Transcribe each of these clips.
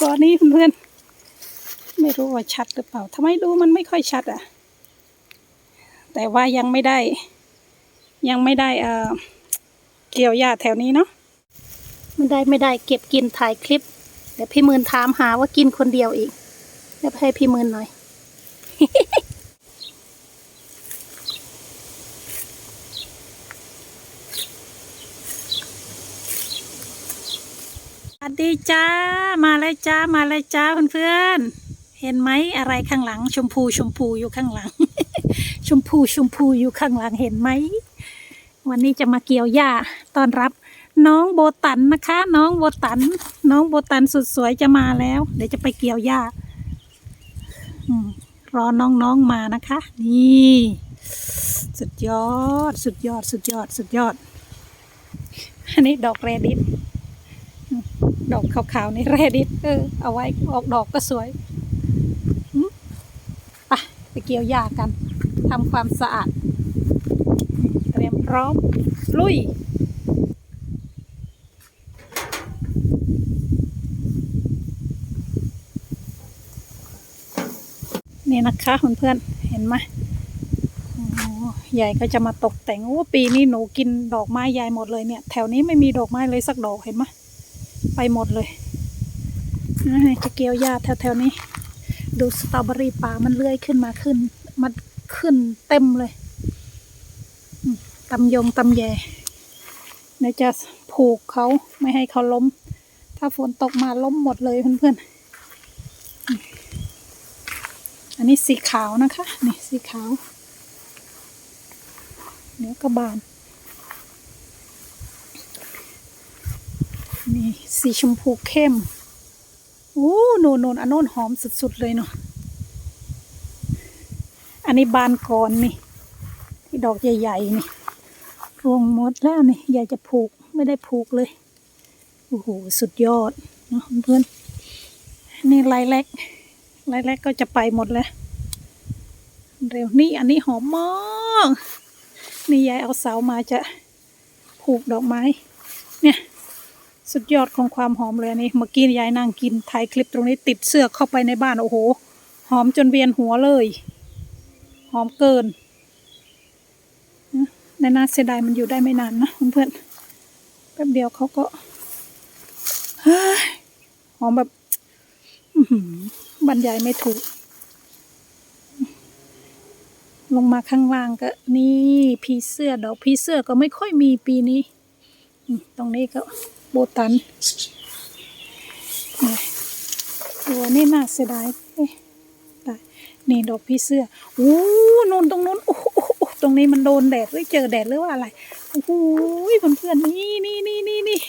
ก้อนนี้เพื่อนไม่รู้ว่าชัดหรือเปล่าทำไมดูมันไม่ค่อยชัดอะ แต่ว่ายังไม่ได้ ยังไม่ได้เอ่อเกี่ยวหญ้าแถวนี้เนาะไม่ได้ไม่ได้เก็บกินถ่ายคลิป เดี๋ยวพี่มืนถามหาว่ากินคนเดียวอีกเดี๋ยวให้พี่มืนหน่อย สวัส ดีจ้า มาเลยจ้า มาเลยจ้าเพื่อนๆ เห็นไหมอะไรข้างหลัง ชมพูชมพูอยู่ข้างหลัง ชมพูชมพูอยู่ข้างหลังเห็นไหม วันนี้จะมาเกี่ยวหญ้าต้อนรับ น้องโบตันนะคะ น้องโบตัน น้องโบตันสุดสวยจะมาแล้ว เดี๋ยวจะไปเกี่ยวหญ้าอืมรอน้องๆมานะคะ นี่ สุดยอด สุดยอด สุดยอด สุดยอด อันนี้ดอกแรดิส ดอกขาวๆในแรดิสเออเอาไว้ออกดอกก็สวยหึไปไปเกี่ยวหญ้ากันทำความสะอาด เตรียมพร้อม ลุยนี่นะคะเพื่อนๆเห็นไหมโอ้ยายก็จะมาตกแต่งโอ้ปีนี้หนูกินดอกไม้ยายหมดเลยเนี่ย แถวนี้ไม่มีดอกไม้เลยสักดอกเห็นไหม ไปหมดเลยนะจะเกี่ยวหญ้าแถวๆนี้ ดูสตรอเบอรี่ป่ามันเลื้อยขึ้นมาขึ้น มันขึ้นเต็มเลยตำยงตำแยเดี๋ยวจะผูกเขาไม่ให้เขาล้ม ถ้าฝนตกมาล้มหมดเลยเพื่อนๆ อันนี้สีขาวนะคะ นี่สีขาว เดี๋ยวก็บาน นี่สีชมพูเข้มโอ้โนนโนนอันโน้นหอมสุดๆเลยเนาะอันนี้บานก่อนนี่ ที่ดอกใหญ่ๆนี่รวงหมดแล้วนี่อยากจะผูกไม่ได้ผูกเลยโอ้โหสุดยอดเนาะเพื่อนนี่ลายเล็กลายเล็กก็จะไปหมดแล้ว เร็วนี่อันนี้หอมมากนี่ยายเอาเสามาจะผูกดอกไม้ เนี่ย สุดยอดของความหอมเลยอันนี่เมื่อกี้ยายนั่งกินถ่ายคลิปตรงนี้ติดเสื้อเข้าไปในบ้านโอ้โห หอมจนเวียนหัวเลย หอมเกินในน่าเสียดายมันอยู่ได้ไม่นานนะเพื่อนแป๊บเดียวเขาก็หอมแบบบรรยายไม่ถูก ลงมาข้างล่างก็ นี่ผีเสื้อดอกผีเสื้อก็ไม่ค่อยมีปีนี้ ตรงนี้ก็ โบตันตัวนี้น่าเสียดายนี่ดอกพี่เสื้ออู้นูนตรงนู้นโอ้ตรงนี้มันโดนแดดหรือเจอแดดหรือว่าอะไรโอ้โหเพื่อนๆนี่นี่นี่นี่นี่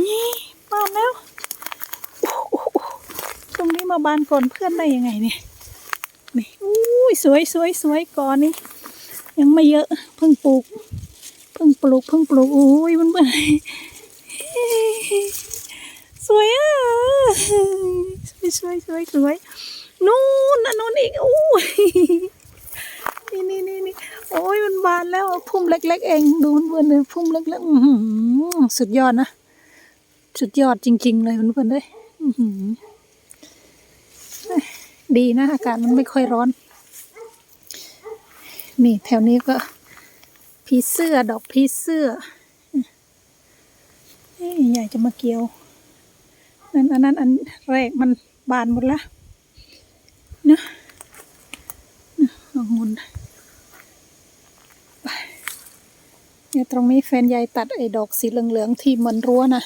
นี่บานแล้วตรงนี้มาบานก่อนเพื่อนได้ยังไงเนี่ยนี่อู้ยสวยสวยสวยก่อนนี่ยังไม่เยอะเพิ่งปลูกเพิ่งปลูกเพิ่งปลูกอู้ยเพื่อนๆ สวยอะสวยสวยสวยสวยนู่นอันนู้นอีกอู้นี่นี่นี่นี่โอ้ยมันบานแล้วพุ่มเล็ก ๆ เองดูเพื่อนๆเลยพุ่มเล็กๆอื้อหือสุดยอดนะสุดยอดจริง ๆ เลยเพื่อนๆเลยอื้อหือดีนะอากาศมันไม่ค่อยร้อน นี่แถวนี้ก็ผีเสื้อดอกผีเสื้อ เอ้ยอยจะมาเกี่ยวนั่นอันนั้นอันแรกมันบานหมดแล้วนะนะองุนไปเนี่ยตรงนี้แฟนยายตัดไอ้ดอกสีเหลืองๆที่เหมือนรั้วนะ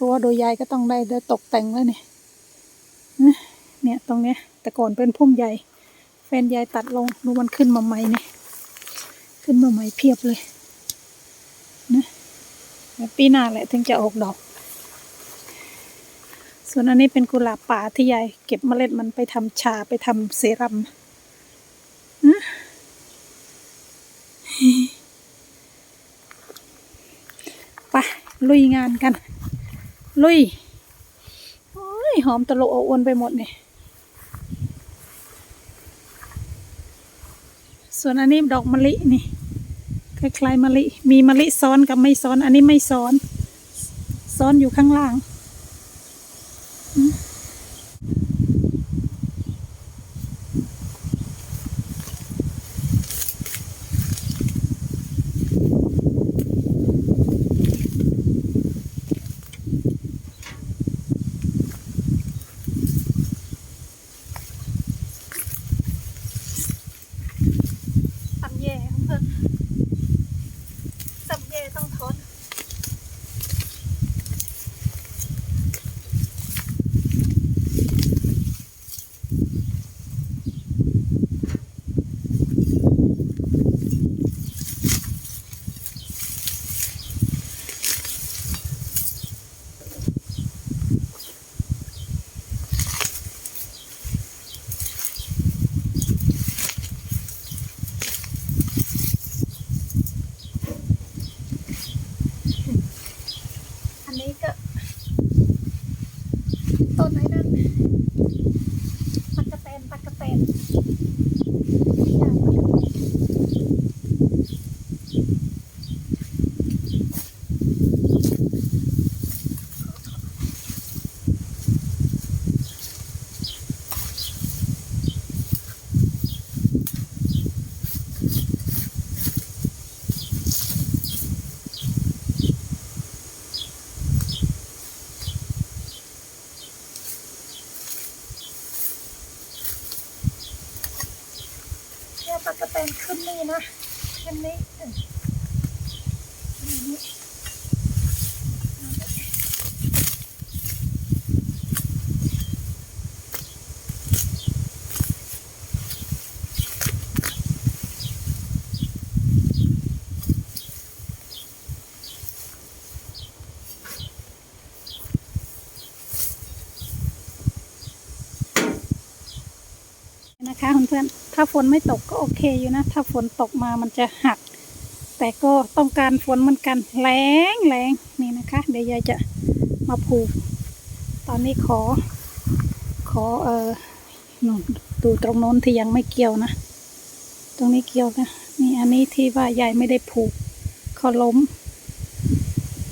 รั้วโดยยายก็ต้องได้ได้ตกแต่งแล้วเนี่ยเนี่ยตรงเนี้ย แต่ก่อนเป็นพุ่มใหญ่ แฟนยายตัดลงดูมันขึ้นมาใหม่เนี่ยขึ้นมาใหม่เพียบเลยนะ ปีหน้าแหละถึงจะออกดอก ส่วนอันนี้เป็นกุหลาบป่าที่ยายเก็บเมล็ดมันไปทำชาไปทำเซรั่มนะไปลุยงานกัน ลุยโอ้ยหอมตะโลเอาอวนไปหมดเนี่ยส่วนอันนี้ดอกมะลินี่ คล้ายๆมะลิ มีมะลิซ้อนกับไม่ซ้อน อันนี้ไม่ซ้อน ซ้อนอยู่ข้างล่าง อันนี้ก็ ต้นไหนนั่นปักกะแตนปักกะแตนย่าปักกะแตน เนี่ยปักกะแตนขึ้นนี่นะขึ้นนี้เออขึ้นนี้นะคะเพื่อนๆ ถ้าฝนไม่ตกก็โอเคอยู่นะ ถ้าฝนตกมามันจะหัก แต่ก็ต้องการฝนเหมือนกันแรงแรงนี่นะคะ เดี๋ยวยายจะมาผูก ตอนนี้ขอ ขอเออนู่นดูตรงโน้นที่ยังไม่เกี่ยวนะ ตรงนี้เกี่ยวนะนี่อันนี้ที่ว่ายายไม่ได้ผูกเขาล้ม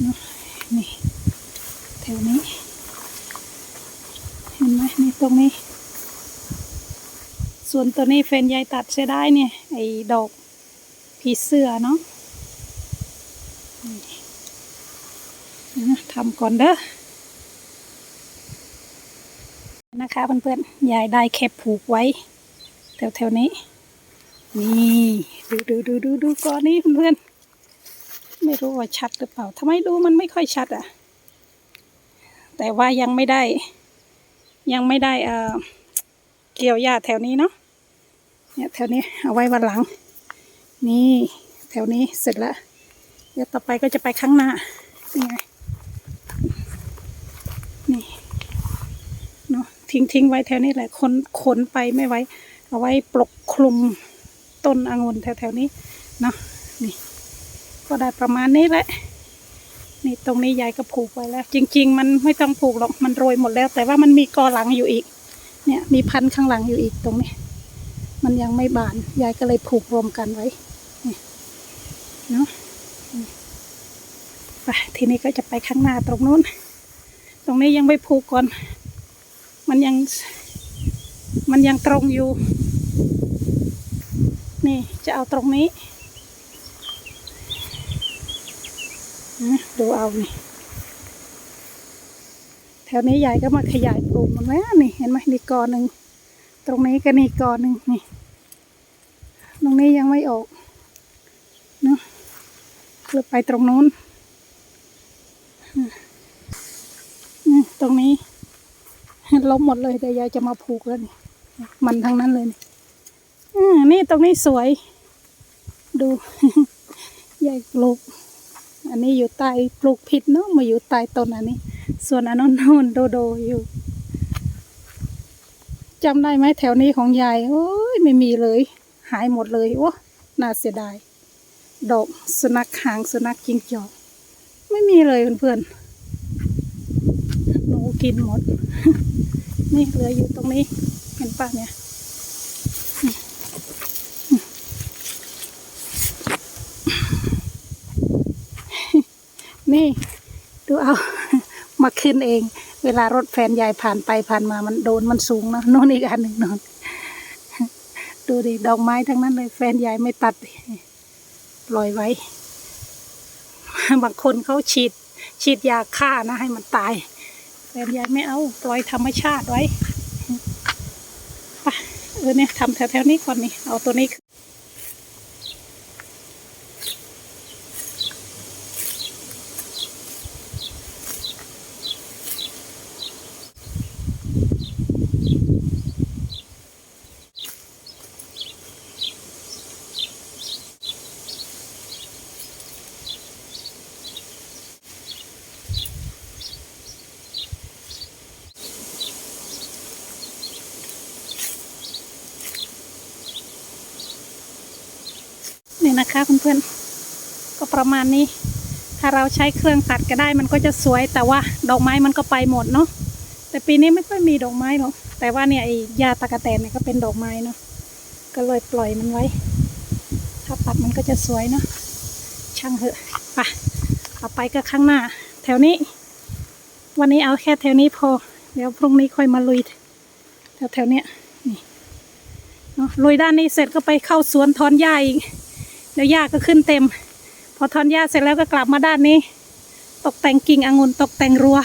เนอะนี่แถวนี้ เห็นไหมนี่ตรงนี้ ส่วนตัวนี้แฟนยายตัดเสียได้เนี่ย ไอ้ดอกผีเสื้อเนาะทำก่อนเด้อนะคะเพื่อนๆยายได้แคบผูกไว้ แถวๆนี้ นี่ดูดูดูดูดูก่อนนี้เพื่อนๆไม่รู้ว่าชัดหรือเปล่าทำไมดูมันไม่ค่อยชัดอะ แต่ว่ายังไม่ได้ ยังไม่ได้อ่อ เกี่ยวหญ้าแถวนี้เนาะเนี่ยแถวนี้เอาไว้วันหลัง นี่แถวนี้เสร็จแล้วเดี๋ยวต่อไปก็จะไปข้างหน้านี่ไงนี่เนาะทิ้งทิ้งไว้แถวนี้แหละคนขนไปไม่ไว้ เอาไว้ปกคลุมต้นองุ่นแถวๆนี้เนาะนี่ ก็ได้ประมาณนี้แหละนี่ตรงนี้ยายก็ผูกไว้แล้ว จริง ๆ มันไม่ต้องผูกหรอกมันโรยหมดแล้ว แต่ว่ามันมีกอหลังอยู่อีก เนี่ยมีพันธุ์ข้างหลังอยู่อีกตรงนี้ มันยังไม่บาน ยายก็เลยผูกรวมกันไว้นี่เนาะไปทีนี้ก็จะไปข้างหน้าตรงนู้น ตรงนี้ยังไม่ผูกก่อน มันยัง มันยังตรงอยู่ นี่จะเอาตรงนี้ ดูเอานี่ วนี้ยายก็มาขยายปลูกมันแล้วนี่เห็นไหมนี่กอหนึ่งตรงนี้ก็นี่กอหนึ่งนี่ ตรงนี้ยังไม่ออกเนาะคือไปตรงนู้นนี่ตรงนี้ล้มหมดเลยเดี๋ยวยายจะมาผูกแล้วนี่ มันทั้งนั้นเลยนี่อืมนี่ตรงนี้สวย ดูยายปลูก อันนี้อยู่ใต้ปลูกผิดเนาะมาอยู่ใต้ต้นอันนี้ ส่วนอันนั้นโน่นโดโดอยู่จำได้ไหมแถวนี้ของยายโอ้ยไม่มีเลย หายหมดเลยโอ้น่าเสียดายดอกสุนัขหางสุนัขจิงจอกไม่มีเลยเพื่อนๆหนูกินหมด นี่เหลืออยู่ตรงนี้เห็นป่ะเนี่ยนี่ ดูเอา มาขึ้นเอง เวลารถแฟนยายผ่านไปผ่านมามันโดนมันสูงนะโน่นอีกอันหนึ่งนอนดูดิดอกไม้ทั้งนั้นเลย แฟนยายไม่ตัดปล่อยไว้ บางคนเขาฉีด ฉีดยาฆ่านะให้มันตาย แฟนยายไม่เอาปล่อยธรรมชาติไว้ไปเออเนี่ยทำแถวๆนี้ก่อนนี่เอาตัวนี้ นี่นะคะเพื่อนๆก็ประมาณนี้ ถ้าเราใช้เครื่องตัดก็ได้มันก็จะสวย แต่ว่าดอกไม้มันก็ไปหมดเนาะแต่ปีนี้ไม่ค่อยมีดอกไม้หรอกแต่ว่าเนี่ยไอ้ยาตะกะแตนเนี่ยก็เป็นดอกไม้เนาะก็เลยปล่อยมันไว้ ถ้าตัดมันก็จะสวยเนาะช่างเถอะไปต่อไปก็ข้างหน้า แถวนี้ วันนี้เอาแค่แถวนี้พอ เดี๋ยวพรุ่งนี้ค่อยมาลุยแถวแถวๆเนี้ยนี่เนาะลุยด้านนี้เสร็จก็ไปเข้าสวนถอนหญ้าอีก เดี๋ยวหญ้าก็ขึ้นเต็ม พอถอนหญ้าเสร็จแล้วก็กลับมาด้านนี้ ตกแต่งกิ่งองุ่นตกแต่งรัว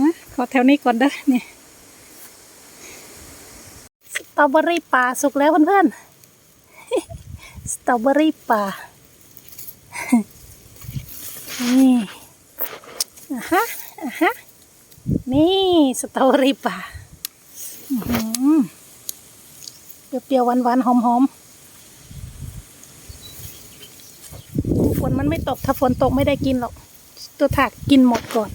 นะขอแถวนี้ก่อนเด้อนี่สตรอเบอรี่ป่าสุกแล้วเพื่อนๆสตรอเบอรี่ป่านี่อะฮะอะฮะนี่สตรอเบอรี่ป่าอื้อหือเปรี้ยวๆหวานๆหอมๆ ฝนมันไม่ตก ถ้าฝนตกไม่ได้กินหรอก ตัวถากกินหมดก่อน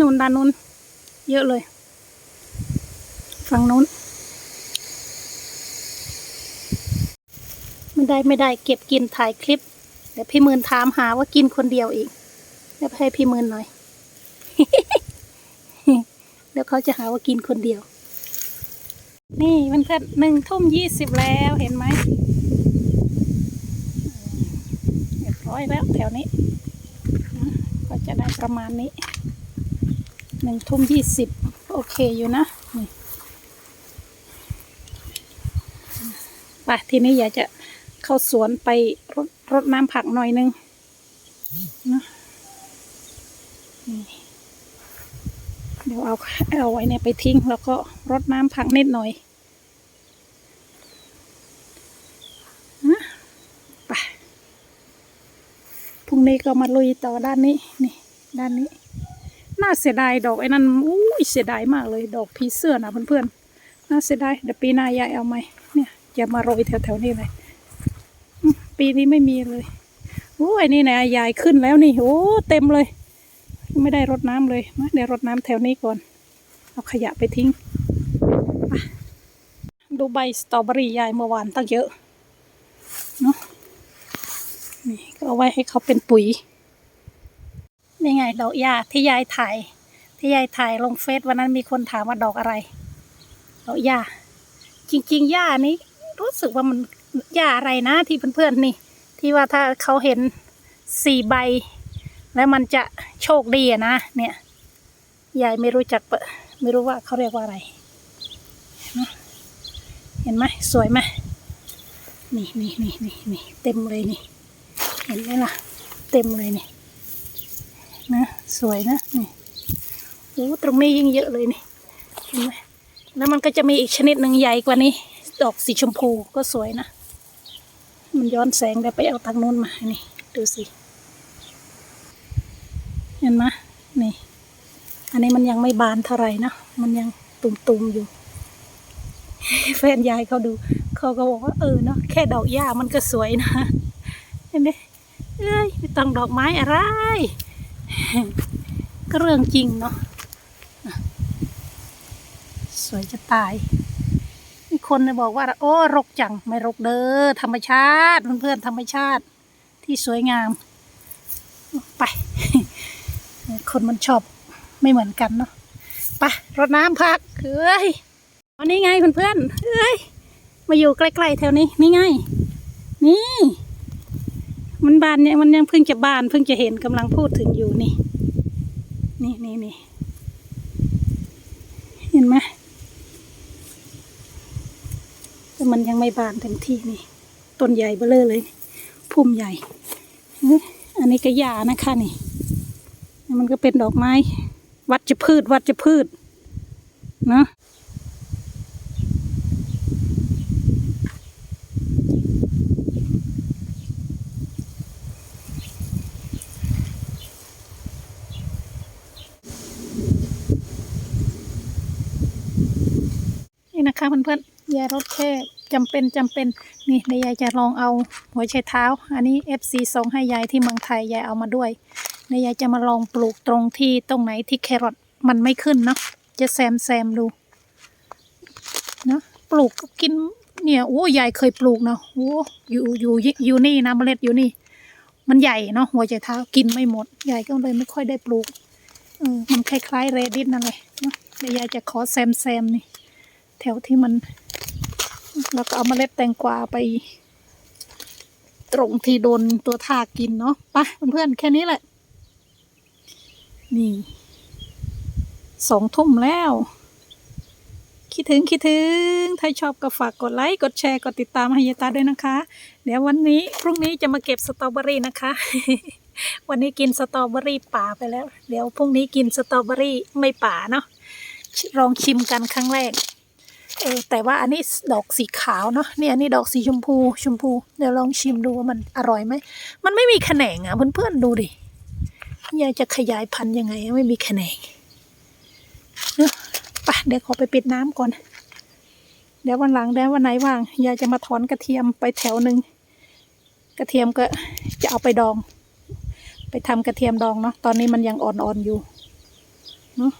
นูนด้านนู้น เยอะเลย ฝั่งนู้น ไม่ได้ไม่ได้เก็บกินถ่ายคลิป เดี๋ยวพี่มืนถามหาว่ากินคนเดียวอีกเดี๋ยวให้พี่มืนหน่อย ดี๋ยวเขาจะหาว่ากินคนเดียว นี่มันเพื่อนหนึ่งทุ่มยี่สิบแล้วเห็นไหมเรียบร้อยแล้วแถวนี้ก็จะได้ประมาณนี้หนึ่งทุ่มยี่สิบโอเคอยู่นะนี่ไปทีนี้อยากจะเข้าสวนไปรดรดน้ำผักหน่อยนึงนะนี่ เอาเอาไว้เนี่ยไปทิ้ง แล้วก็รดน้ำผักนิดหน่อยนะไปพรุ่งนี้ก็มาลุยต่อด้านนี้นี่ด้านนี้ น่าเสียดายดอกไอ้นั่นอุ้ยเสียดายมากเลยดอกผีเสื้อนะเพื่อนๆน่าเสียดายเดี๋ยวปีหน้ายายเอาไหมเนี่ยจะมาโรยแถวๆนี้เลยปีนี้ไม่มีเลยโอ้ยนี่นะยายขึ้นแล้วนี่โอ้เต็มเลย ไม่ได้รดน้ำเลยมาเดี๋ยวรดน้ำแถวนี้ก่อน เอาขยะไปทิ้ง ดูใบสตรอเบอรี่ยายเมื่อวานตั้งเยอะเนาะนี่ก็เอาไว้ให้เขาเป็นปุ๋ยนี่ไงดอกหญ้าที่ยายถ่าย ที่ยายถ่ายลงเฟซวันนั้นมีคนถามว่าดอกอะไรดอกหญ้าจริงๆหญ้านี้รู้สึกว่ามันหญ้าอะไรนะที่เพื่อนๆนี่ ที่ว่าถ้าเขาเห็นสี่ใบ แล้วมันจะโชคดีนะ เนี่ยยายไม่รู้จักไม่รู้ว่าเขาเรียกว่าอะไรนะเห็นไหมสวยไหมนี่นี่นี่นี่นี่เต็มเลยนี่ เห็นไหมล่ะ เต็มเลยนี่นะสวยนะนี่โอ้ตรงนี้ยิ่งเยอะเลยนี่เห็นไหมแล้วมันก็จะมีอีกชนิดหนึ่งใหญ่กว่านี้ ดอกสีชมพูก็สวยนะ มันย้อนแสงเดี๋ยวไปเอาทางนู้นมานี่ดูสิ เห็นไหมนี่ อันนี้มันยังไม่บานเท่าไหร่นะมันยังตุ่มๆอยู่ แฟนยายเขาดูเขาก็บอกว่าเออเนาะแค่ดอกหญ้ามันก็สวยนะเห็นไหมเอ้ยไม่ต้องดอกไม้อะไร ก็เรื่องจริงเนาะสวยจะตายมีคนเนี่ยบอกว่า โอ้รกจังไม่รกเด้อธรรมชาติเพื่อนๆธรรมชาติที่สวยงาม ไป คนมันชอบไม่เหมือนกันเนาะไปรดน้ำพักเฮ้ยอันนี้ไงเพื่อนๆเอ้ยมาอยู่ใกล้ๆแถวนี้นี่ไง นี่ มันบานเนี่ยมันยังเพิ่งจะบานเพิ่งจะเห็นกำลังพูดถึงอยู่นี่ นี่นี่นี่เห็นไหมแต่มันยังไม่บานเต็มที่นี่ต้นใหญ่เบ้อเร่อเลยพุ่มใหญ่อันนี้ก็หญ้านะคะนี่ มันก็เป็นดอกไม้ วัดจะพืชวัดจะพืชเนะนี่นะคะเพื่อนๆยารถแค่จำเป็นจำเป็นนี่เดี๋ยวยายจะลองเอาหัวไชเท้า อันนี้ FC ส่งให้ยายที่เมืองไทยยายเอามาด้วย เดี๋ยวยายจะมาลองปลูกตรงที่ตรงไหนที่แครอทมันไม่ขึ้นเนาะจะแซมแซมดูเนาะปลูกก็กินเนี่ยโอ้ยายเคยปลูกเนาะโอ้อยู่อยู่อยู่นี่นะเมล็ดอยู่นี่ มันใหญ่เนาะหัวไชเท้ากินไม่หมดยายก็เลยไม่ค่อยได้ปลูกเออมันคล้ายๆเรดิสนั่นแหละเนาะเดี๋ยวยายจะขอแซมแซมนี่ แถวที่มันแล้วก็เอาเมล็ดแตงกวาไป ตรงที่โดนตัวทากกินเนาะไปเพื่อนๆแค่นี้แหละ นี่สองทุ่มแล้ว คิดถึงคิดถึง ถ้าชอบก็ฝากกดไลค์ กดแชร์ กดติดตามให้ยาตาด้วยนะคะ เดี๋ยววันนี้พรุ่งนี้จะมาเก็บสตรอเบอรี่นะคะ วันนี้กินสตรอเบอรี่ป่าไปแล้ว เดี๋ยวพรุ่งนี้กินสตรอเบอรี่ไม่ป่าเนาะลองชิมกันครั้งแรก เออแต่ว่าอันนี้ดอกสีขาวเนาะเนี่ยอันนี้ดอกสีชมพูชมพู เดี๋ยวลองชิมดูว่ามันอร่อยไหม มันไม่มีแขนงอะเพื่อนๆดูดิ ยายจะขยายพันธุ์ยังไง ไม่มีแขนงเนอะปะเดี๋ยวขอไปปิดน้ำก่อน เดี๋ยววันหลังเดี๋ยววันไหนว่างยายจะมาถอนกระเทียมไปแถวหนึ่งกระเทียมก็จะเอาไปดอง ไปทำกระเทียมดองเนาะตอนนี้มันยังอ่อนๆอยู่เนาะ